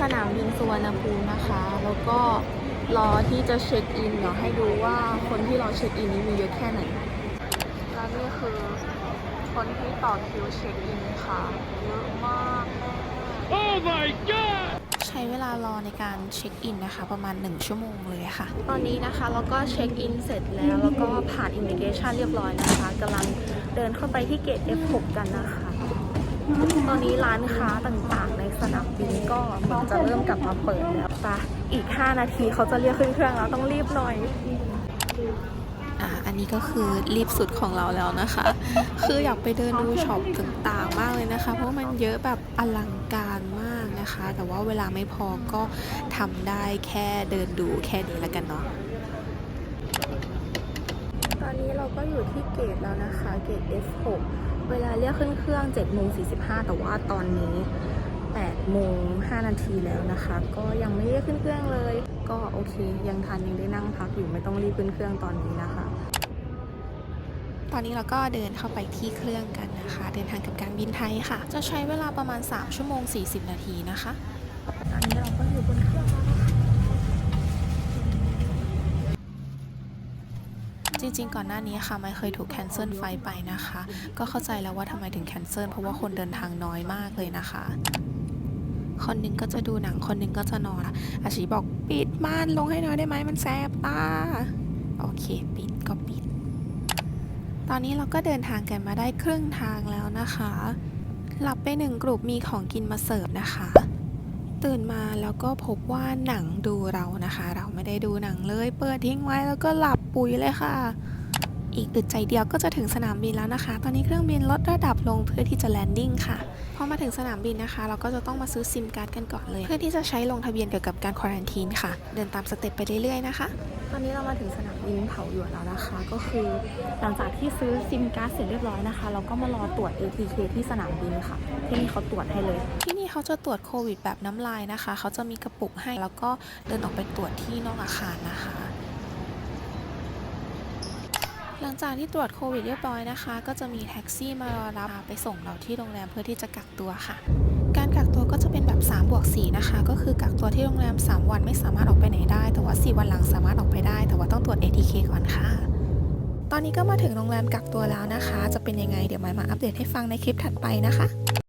สนามบินสุวรรณภูมินะคะ แล้วก็รอที่จะเช็คอินเดี๋ยวให้ดูว่าคนที่รอเช็คอินนี้มีเยอะแค่ไหนแล้วนี่คือคนที่ต่อคิวเช็คอินค่ะเยอะมาก Oh my god! ใช้เวลารอในการเช็คอินนะคะ ประมาณ 1 ชั่วโมงเลยค่ะ ตอนนี้นะคะเราก็เช็คอินเสร็จแล้ว แล้วก็ผ่านอิมิเกชันเรียบร้อยนะคะกำลังเดินเข้าไปที่เกต F6 กันนะคะ ตอนนี้ร้านค้าต่างๆ ในสนามบินก็เหมือนจะเริ่มกลับมาเปิดแล้วปะอีก 5 นาทีเขาจะเรียกขึ้นเครื่องแล้วต้องรีบหน่อยอ่าอันนี้ก็คือรีบสุดของเราแล้วนะคะ คืออยากไปเดินดูช็อปต่างๆ มากเลยนะคะ เพราะมันเยอะแบบอลังการมากนะคะ แต่ว่าเวลาไม่พอก็ทำได้แค่เดินดูแค่นี้ละกันเนาะ เราก็อยู่ที่เกตแล้วนะคะ เกต F6 เวลาเรียกขึ้นเครื่อง7โมง45 แต่ว่าตอนนี้8โมง5นาทีแล้วนะคะ ก็ยังไม่เรียกขึ้นเครื่องเลย ก็โอเค ยังทันยังได้นั่งพักอยู่ไม่ต้องรีบขึ้นเครื่องตอนนี้นะคะ ตอนนี้เราก็เดินเข้าไปที่เครื่องกันนะคะ เดินทางกับการบินไทยค่ะ จะใช้เวลาประมาณ 3 ชั่วโมง 40 นาทีนะคะ ตอนนี้เราก็อยู่บนเครื่องแล้วนะคะ จริงๆ ก่อนหน้านี้ค่ะไม่เคยถูกแคนเซิลไฟไปนะคะ ก็เข้าใจแล้วว่าทำไมถึงแคนเซิลเพราะว่าคนเดินทางน้อยมากเลยนะคะ คนหนึ่งก็จะดูหนังคนหนึ่งก็จะนอนอาชีบอกปิดม่านลงให้หน่อยได้ไหมมันแสบตาโอเค ปิดก็ปิด ตอนนี้เราก็เดินทางกันมาได้ครึ่งทางแล้วนะคะ หลับไปหนึ่งกลุ่มมีของกินมาเสิร์ฟนะคะ ตื่นมาแล้วก็พบว่าหนังดูเรานะคะ เราไม่ได้ดูหนังเลย เปิดทิ้งไว้แล้วก็หลับปุ๋ยเลยค่ะ อีกอึดใจเดียวก็จะถึงสนามบินแล้วนะคะ ตอนนี้เครื่องบินลดระดับลงเพื่อที่จะแลนดิ้งค่ะ พอมาถึงสนามบินนะคะ เราก็จะต้องมาซื้อซิมการ์ดกันก่อนเลย เพื่อที่จะใช้ลงทะเบียนเกี่ยวกับการควอรันทีนค่ะ เดินตามสเต็ปไปเรื่อยๆนะคะ ตอนนี้เรามาถึงสนามบินเถาหยวนแล้วนะคะ ก็คือหลังจากที่ซื้อซิมการ์ดเสร็จเรียบร้อยนะคะ เราก็มารอตรวจ ATK ที่สนามบินค่ะ ที่นี่เขาตรวจให้เลย ที่นี่เขาจะตรวจโควิดแบบน้ำลายนะคะ เขาจะมีกระปุกให้ แล้วก็เดินออกไปตรวจที่นอกอาคารนะคะ หลังจากที่ตรวจโควิดเรียบร้อยนะคะ ก็จะมีแท็กซี่มารอรับไปส่งเราที่โรงแรมเพื่อที่จะกักตัวค่ะ การกักตัวก็จะเป็นแบบ3บวก4นะคะ ก็คือกักตัวที่โรงแรม 3 วันไม่สามารถออกไปไหนได้ แต่ว่า 4 วันหลังสามารถออกไปได้ แต่ว่าต้องตรวจ ATK ก่อนค่ะ ตอนนี้ก็มาถึงโรงแรมกักตัวแล้วนะคะ จะเป็นยังไงเดี๋ยวมายมาอัปเดตให้ฟังในคลิปถัดไปนะคะ